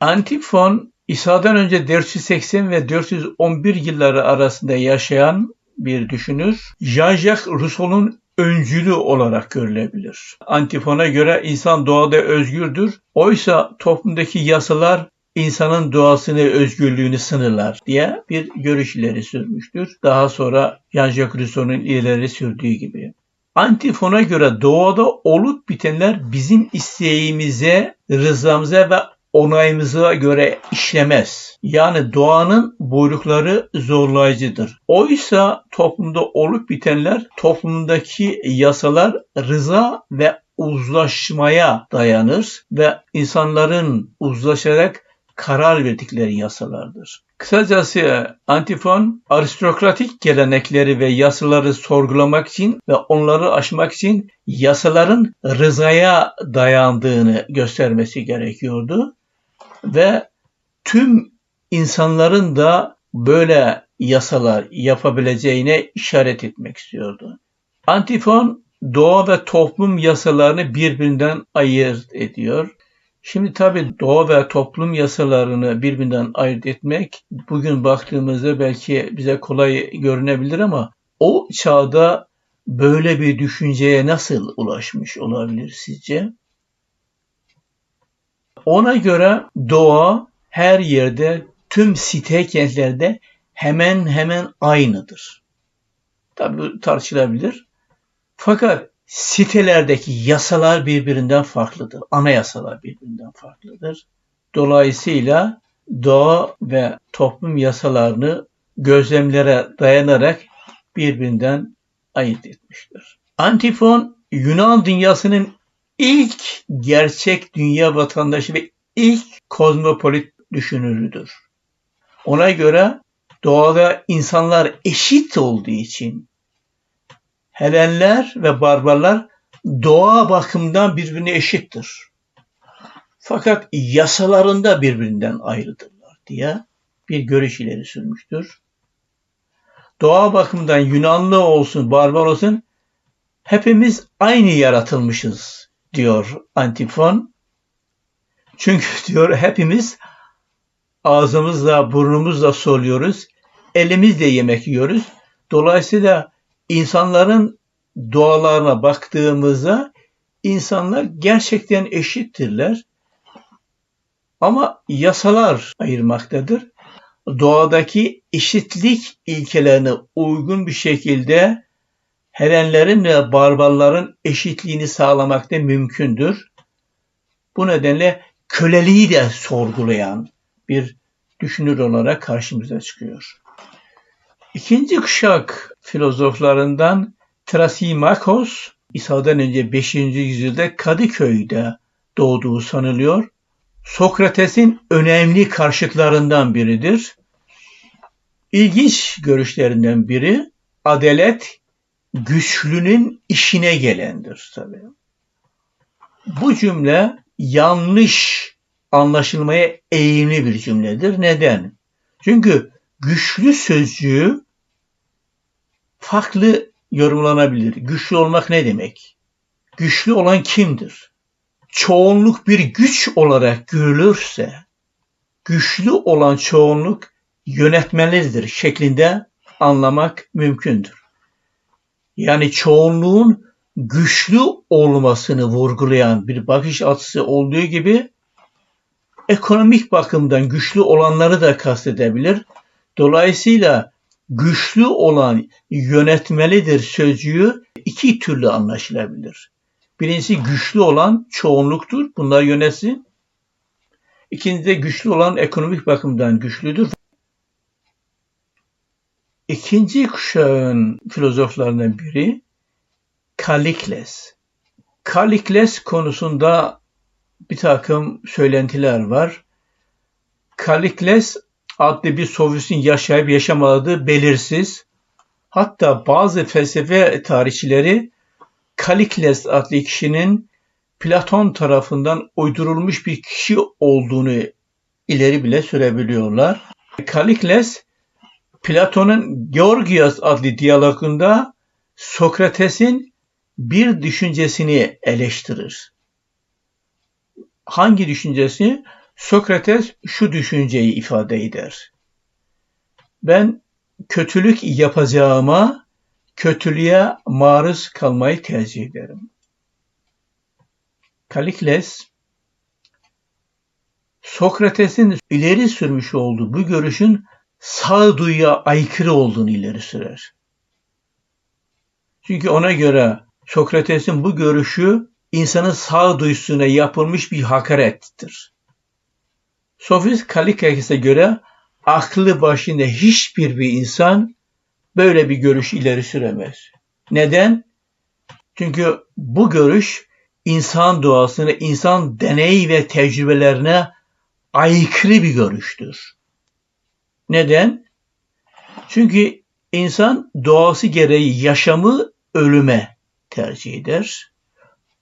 Antifon İsa'dan önce 480 ve 411 yılları arasında yaşayan bir düşünür. Jean-Jacques Rousseau'nun öncülü olarak görülebilir. Antifon'a göre insan doğada özgürdür. Oysa toplumdaki yasalar insanın doğasını, özgürlüğünü sınırlar diye bir görüş ileri sürmüştür. Daha sonra Jean-Jacques Rousseau'nun ileri sürdüğü gibi. Antifon'a göre doğada olup bitenler bizim isteğimize, rızamıza ve onayımıza göre işlemez. Yani doğanın buyrukları zorlayıcıdır. Oysa toplumda olup bitenler toplumdaki yasalar rıza ve uzlaşmaya dayanır ve insanların uzlaşarak karar verdikleri yasalardır. Kısacası antifon aristokratik gelenekleri ve yasaları sorgulamak için ve onları aşmak için yasaların rızaya dayandığını göstermesi gerekiyordu ve tüm insanların da böyle yasalar yapabileceğine işaret etmek istiyordu. Antifon doğa ve toplum yasalarını birbirinden ayırt ediyor. Şimdi tabi doğa ve toplum yasalarını birbirinden ayırt etmek bugün baktığımızda belki bize kolay görünebilir ama o çağda böyle bir düşünceye nasıl ulaşmış olabilir sizce? Ona göre doğa her yerde tüm site kentlerde hemen hemen aynıdır. Tabi tartışılabilir. Fakat sitelerdeki yasalar birbirinden farklıdır. Anayasalar birbirinden farklıdır. Dolayısıyla doğa ve toplum yasalarını gözlemlere dayanarak birbirinden ayırt etmiştir. Antifon Yunan dünyasının ilk gerçek dünya vatandaşı ve ilk kozmopolit düşünürüdür. Ona göre doğada insanlar eşit olduğu için Helenler ve barbarlar doğa bakımından birbirine eşittir. Fakat yasalarında birbirinden ayrıdırlar diye bir görüş ileri sürmüştür. Doğa bakımından Yunanlı olsun, barbar olsun hepimiz aynı yaratılmışız diyor Antifon. Çünkü diyor hepimiz ağzımızla, burnumuzla soluyoruz, elimizle yemek yiyoruz. Dolayısıyla insanların doğalarına baktığımızda insanlar gerçekten eşittirler. Ama yasalar ayırmaktadır. Doğadaki eşitlik ilkelerine uygun bir şekilde Helenlerin ve barbarların eşitliğini sağlamak da mümkündür. Bu nedenle köleliği de sorgulayan bir düşünür olarak karşımıza çıkıyor. İkinci kuşak filozoflarından Trasimakos, İsa'dan önce 5. yüzyılda Kadıköy'de doğduğu sanılıyor. Sokrates'in önemli karşıtlarından biridir. İlginç görüşlerinden biri adalet güçlünün işine gelendir tabii. Bu cümle yanlış anlaşılmaya eğimli bir cümledir. Neden? Çünkü güçlü sözcüğü farklı yorumlanabilir. Güçlü olmak ne demek? Güçlü olan kimdir? Çoğunluk bir güç olarak görülürse, güçlü olan çoğunluk yönetmelidir şeklinde anlamak mümkündür. Yani çoğunluğun güçlü olmasını vurgulayan bir bakış açısı olduğu gibi ekonomik bakımdan güçlü olanları da kastedebilir. Dolayısıyla güçlü olan yönetmelidir sözcüğü iki türlü anlaşılabilir. Birincisi güçlü olan çoğunluktur. Bunlar yönetsin. İkincisi de güçlü olan ekonomik bakımdan güçlüdür. İkinci kuşağın filozoflarından biri Kalikles. Kalikles konusunda bir takım söylentiler var. Kalikles adlı bir sofistin yaşayıp yaşamadığı belirsiz. Hatta bazı felsefe tarihçileri Kalikles adlı kişinin Platon tarafından uydurulmuş bir kişi olduğunu ileri bile sürebiliyorlar. Kalikles Platon'un Georgios adlı diyalogunda Sokrates'in bir düşüncesini eleştirir. Hangi düşüncesi? Sokrates şu düşünceyi ifade eder. Ben kötülük yapacağıma kötülüğe maruz kalmayı tercih ederim. Kalikles Sokrates'in ileri sürmüş olduğu bu görüşün sağduyuya aykırı olduğunu ileri sürer. Çünkü ona göre Sokrates'in bu görüşü insanın sağduyusuna yapılmış bir hakarettir. Sofist Kalikakis'e göre aklı başında hiçbir bir insan böyle bir görüş ileri süremez. Neden? Çünkü bu görüş insan doğasına, insan deney ve tecrübelerine aykırı bir görüştür. Neden? Çünkü insan doğası gereği yaşamı ölüme tercih eder.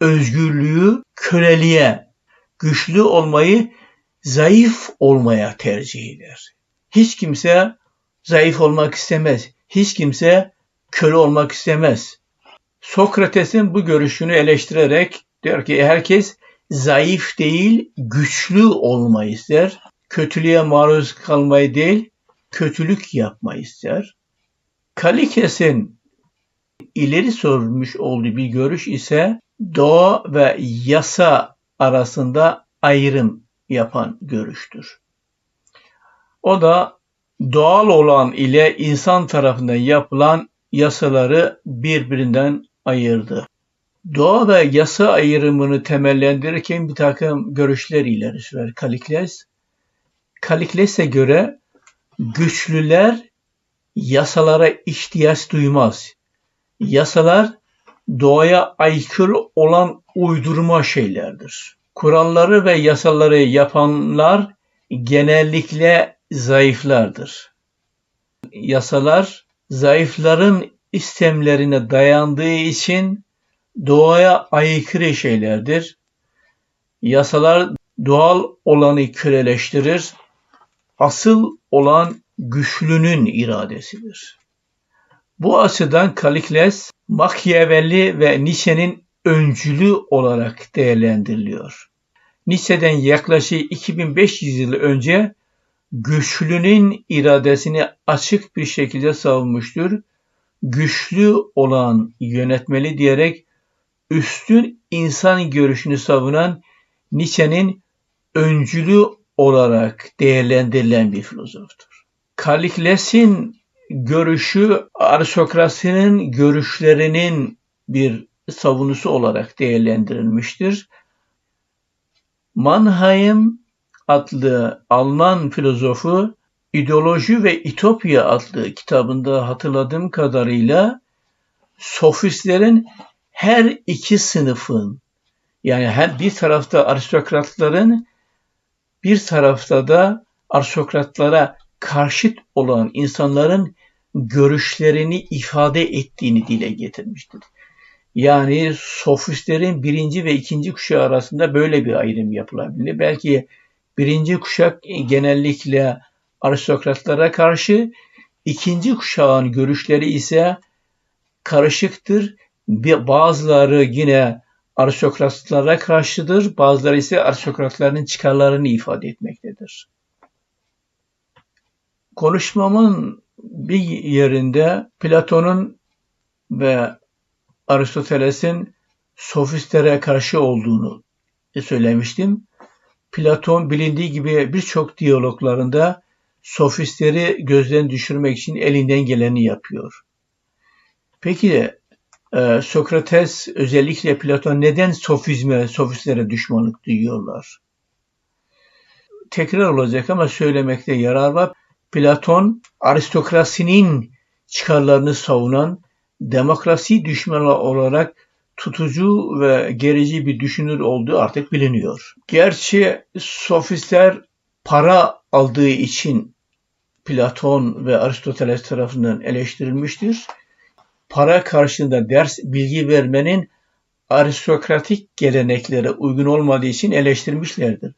Özgürlüğü köleliğe, güçlü olmayı zayıf olmaya tercih eder. Hiç kimse zayıf olmak istemez. Hiç kimse köle olmak istemez. Sokrates'in bu görüşünü eleştirerek diyor ki herkes zayıf değil güçlü olmayı ister. Kötülüğe maruz kalmayı değil kötülük yapmayı ister. Kalikes'in ileri sormuş olduğu bir görüş ise doğa ve yasa arasında ayrım yapan görüştür. O da doğal olan ile insan tarafından yapılan yasaları birbirinden ayırdı. Doğa ve yasa ayrımını temellendirirken bir takım görüşler ileri sürer Kalikles. Kalikles'e göre güçlüler yasalara ihtiyaç duymaz. Yasalar doğaya aykırı olan uydurma şeylerdir. Kuralları ve yasaları yapanlar genellikle zayıflardır. Yasalar zayıfların istemlerine dayandığı için doğaya aykırı şeylerdir. Yasalar doğal olanı köleleştirir. Asıl olan güçlünün iradesidir. Bu açıdan Kalikles, Machiavelli ve Nietzsche'nin öncülü olarak değerlendiriliyor. Nietzsche'den yaklaşık 2500 yıl önce güçlünün iradesini açık bir şekilde savunmuştur. Güçlü olan yönetmeli diyerek üstün insan görüşünü savunan Nietzsche'nin öncülü olarak değerlendirilen bir filozoftur. Kalikles'in görüşü aristokrasinin görüşlerinin bir savunusu olarak değerlendirilmiştir. Mannheim adlı Alman filozofu İdeoloji ve İtopya adlı kitabında hatırladığım kadarıyla sofistlerin her iki sınıfın yani hem bir tarafta aristokratların bir tarafta da aristokratlara karşıt olan insanların görüşlerini ifade ettiğini dile getirmiştir. Yani sofistlerin birinci ve ikinci kuşağı arasında böyle bir ayrım yapılabilir. Belki birinci kuşak genellikle aristokratlara karşı, ikinci kuşağın görüşleri ise karışıktır. Bazıları yine aristokratlara karşıdır, bazıları ise aristokratların çıkarlarını ifade etmektedir. Konuşmamın bir yerinde Platon'un ve Aristoteles'in sofistlere karşı olduğunu söylemiştim. Platon bilindiği gibi birçok diyaloglarında sofistleri gözden düşürmek için elinden geleni yapıyor. Peki e, Sokrates özellikle Platon neden sofizme, sofistlere düşmanlık duyuyorlar? Tekrar olacak ama söylemekte yarar var. Platon aristokrasinin çıkarlarını savunan demokrasi düşmanı olarak tutucu ve gerici bir düşünür olduğu artık biliniyor. Gerçi sofistler para aldığı için Platon ve Aristoteles tarafından eleştirilmiştir. Para karşılığında ders bilgi vermenin aristokratik geleneklere uygun olmadığı için eleştirmişlerdir.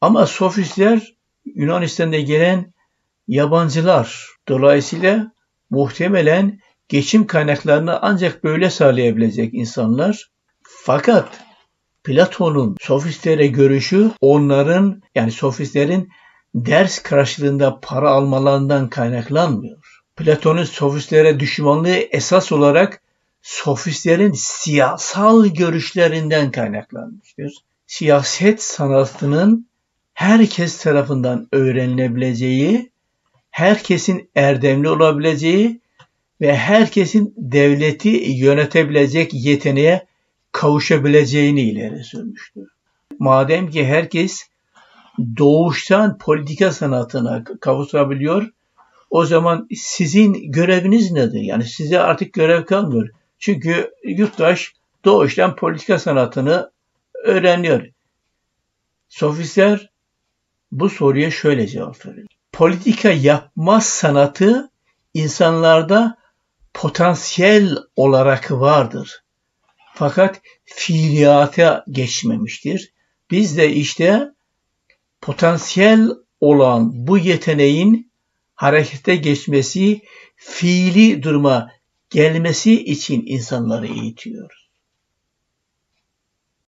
Ama sofistler Yunanistan'da gelen yabancılar. Dolayısıyla muhtemelen geçim kaynaklarını ancak böyle sağlayabilecek insanlar. Fakat Platon'un sofistlere görüşü onların yani sofistlerin ders karşılığında para almalarından kaynaklanmıyor. Platon'un sofistlere düşmanlığı esas olarak sofistlerin siyasal görüşlerinden kaynaklanmıştır. Siyaset sanatının herkes tarafından öğrenilebileceği, herkesin erdemli olabileceği ve herkesin devleti yönetebilecek yeteneğe kavuşabileceğini ileri sürmüştür. Madem ki herkes doğuştan politika sanatına kavuşabiliyor, o zaman sizin göreviniz nedir? Yani size artık görev kalmıyor. Çünkü yurttaş doğuştan politika sanatını öğreniyor. Sofistler bu soruya şöyle cevap veriyor. Politika yapma sanatı insanlarda potansiyel olarak vardır. Fakat fiiliyata geçmemiştir. Biz de işte potansiyel olan bu yeteneğin harekete geçmesi, fiili duruma gelmesi için insanları eğitiyoruz.